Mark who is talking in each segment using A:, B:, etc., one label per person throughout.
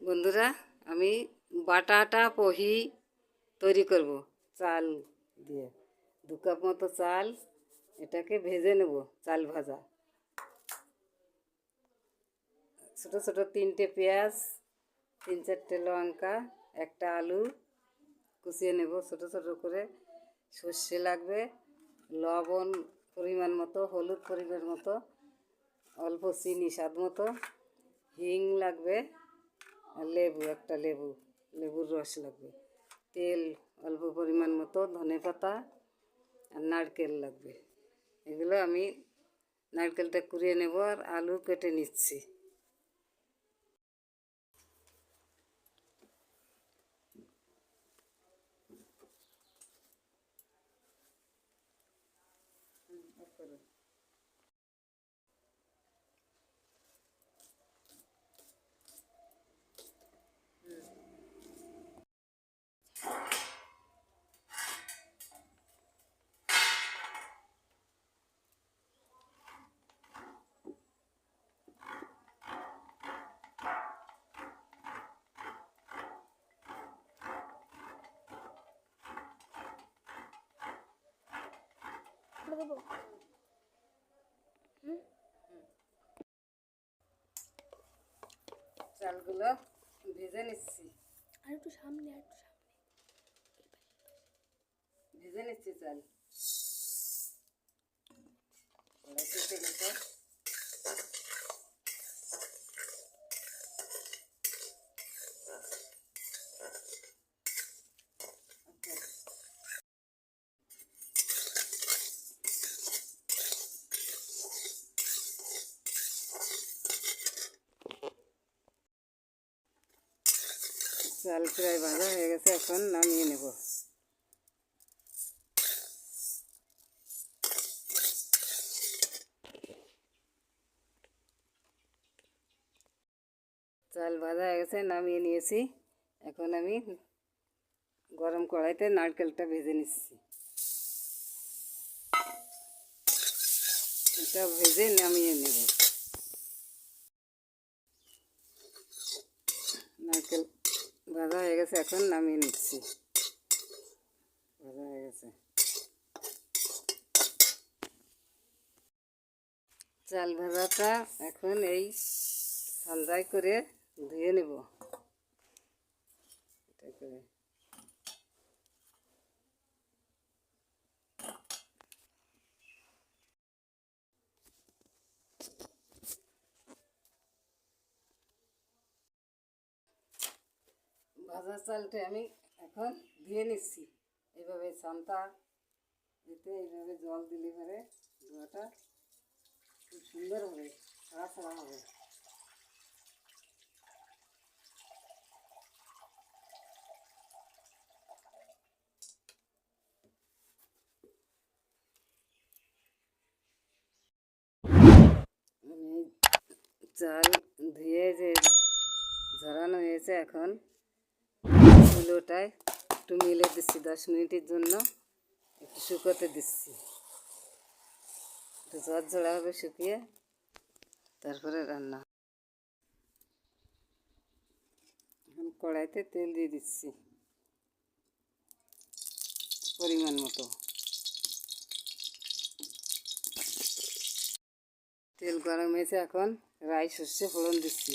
A: বন্ধুরা, আমি বাটাটা পহি তৈরি করব। চাল দিয়ে। দু কাপ মতো চাল এটাকে ভেজে নেব, চাল ভাজা। ছোটো ছোটো তিনটে পেঁয়াজ, তিন চারটে লঙ্কা, একটা আলু কুচিয়ে নেব। ছোটো ছোটো করে সর্ষে লাগবে, লবণ পরিমাণ মতো, হলুদ পরিমাণ মতো, অল্প চিনি স্বাদ মতো, হিং লাগবে। আর লেবু, একটা লেবু, লেবুর রস লাগবে। তেল অল্প পরিমাণ মতো, ধনে পাতা আর নারকেল লাগবে। এগুলো আমি নারকেলটা কুড়িয়ে নেব আর আলু কেটে নিচ্ছি। চালগুলো ভেজে নিচ্ছি।
B: আর একটু সামনে আর একটু সামনে।
A: ভেজে নিচ্ছি চাল। কড়াইতে চাল প্রায় ভাজা হয়ে গেছে, এখন নামিয়ে নেব। চাল ভাজা হয়ে গেছে, নামিয়ে নিয়েছি। এখন আমি গরম কড়াইতে নারকেলটা ভেজে নিচ্ছি। এটা ভেজে নামিয়ে নেব নারকেল ভাজা হয়ে গেছে, এখন নামিয়ে নিচ্ছি। ভাজা হয়ে গেছে। চাল ভাজাটা এখন এই সানজাই করে ধুয়ে নেব। এটা করে। ভাজা চালটা আমি এখন ধুয়ে নিচ্ছি। এইভাবে সানটা এতে এইভাবে জল দিলে পরে ধোয়াটা খুব সুন্দর হবে ছাড়া ছাড়া হবে চাল ধুয়ে যে ঝরানো হয়েছে এখন চুলোটায় একটু মিলে দিচ্ছি, দশ মিনিটের জন্য। একটু শুকোতে দিচ্ছি। একটু ঝড় ঝরা হবে শুকিয়ে, তারপরে রান্না। এখন কড়াইতে তেল দিয়ে দিচ্ছি। পরিমাণ মতো। তেল গরম হয়েছে, এখন রাই সর্ষে ফোড়ন দিচ্ছি।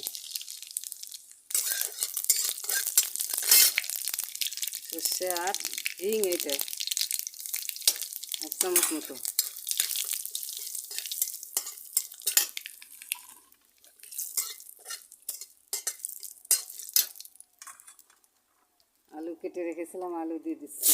A: সর্ষে আর হিং এইটা এক চামচ মতো। আলু কেটে রেখেছিলাম, আলু দিয়ে দিচ্ছি।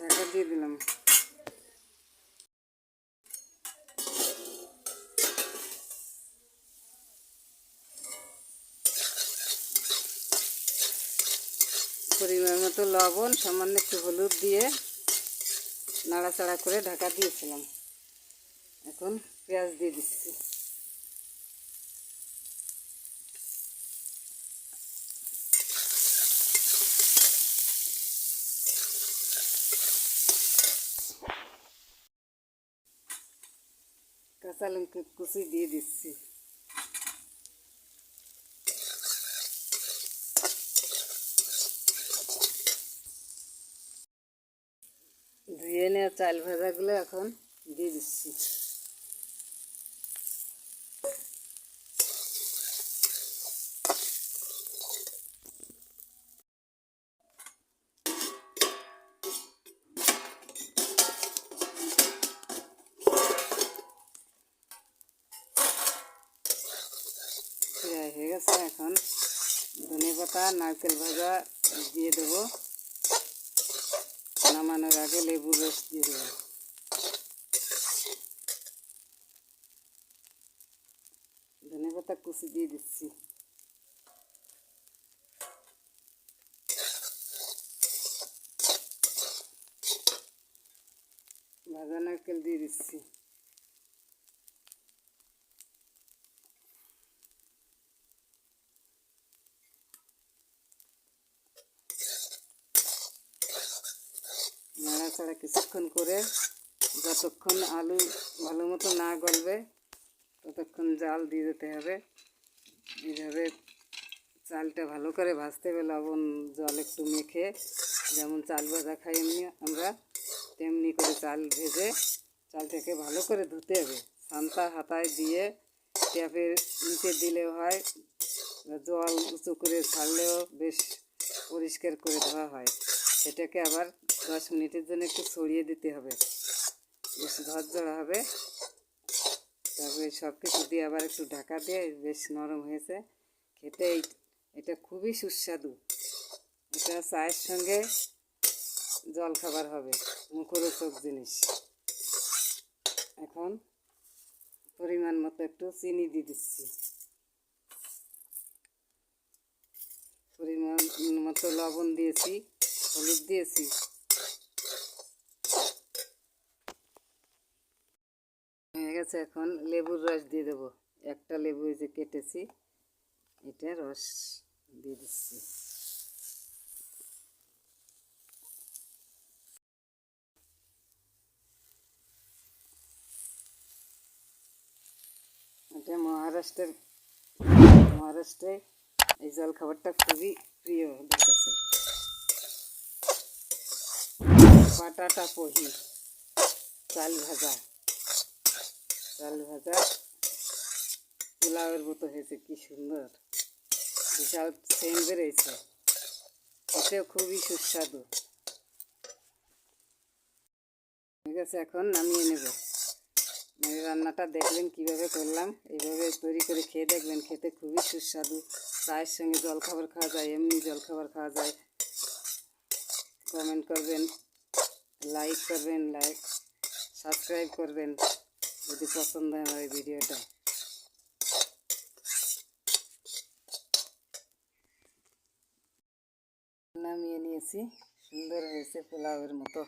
A: ঢাকা দিয়ে দিলাম। পরিমাণ মতো লবণ, সামান্য একটু হলুদ দিয়ে নাড়াচাড়া করে ঢাকা দিয়েছিলাম। এখন পেঁয়াজ দিয়ে দিচ্ছি। কাঁচা লঙ্কা কুচি দিয়ে দিচ্ছি। ধুয়ে নেওয়া চাল ভাজাগুলো এখন দিয়ে দিচ্ছি। হয়ে গেছে, এখন ধনে পাতা, নারকেল ভাজা দিয়ে দেবো। নামানোর আগে লেবুর রস দিয়ে দেবো ধনে পাতা কুচি দিয়ে দিচ্ছি। ভাজা নারকেল দিয়ে দিচ্ছি। নাড়াচাড়া কিছুক্ষণ করে যতক্ষণ আলু ভালো মতো না গলবে, ততক্ষণ জাল দিয়ে দিতে হবে। এইভাবে চালটা ভালো করে ভাজতে হবে, লবণ, জল একটু মেখে। যেমন চাল ভাজা খাই এমনি আমরা, তেমনি করে চাল ভেজে চালটাকে ভালো করে ধুতে হবে। সান্তা হাতায় দিয়ে ট্যাপের নিচে দিলেও হয় জল উঁচু করে ছাড়লেও বেশ পরিষ্কার করে ধোয়া হয়। সেটাকে আবার দশ মিনিটের জন্য একটু ছড়িয়ে দিতে হবে। বেশ ঝরঝরা হবে। তারপরে সব কিছু দিয়ে আবার একটু ঢাকা দিয়ে বেশ নরম হয়েছে। খেতে এটা খুবই সুস্বাদু। এটা চায়ের সঙ্গে জল খাবার হবে, মুখরোচক জিনিস। এখন পরিমাণ মতো একটু চিনি দিয়ে দিচ্ছি। পরিমাণ মতো লবণ দিয়েছি, হলুদ দিয়েছি। গেছে এখন লেবুর রস দিয়ে দেবো। একটা লেবু এই যে কেটেছি, এটা রস দিয়ে দিচ্ছি। এটা মহারাষ্ট্রের, মহারাষ্ট্রে এই জল খাবারটা খুবই প্রিয় ওদের কাছে। বাটাটা পহি, চাল ভাজা। চাল ভাজা। পোলাওয়ের মতো হয়েছে, কি সুন্দর। বিশাল সেন্ট বেরোয়েছে খেতেও খুবই সুস্বাদু। ঠিক আছে, এখন নামিয়ে নেব। রান্নাটা দেখলেন কীভাবে করলাম। এইভাবে তৈরি করে খেয়ে দেখবেন, খেতে খুবই সুস্বাদু। চায়ের সঙ্গে জল খাবার খাওয়া যায়, এমনি জল খাবার খাওয়া যায়। কমেন্ট করবেন, লাইক করবেন, লাইক সাবস্ক্রাইব করবেন। যদি পছন্দ হয় আমার এই ভিডিওটা নামিয়ে নিয়েছি সুন্দর হয়েছে পোলাওয়ের মতো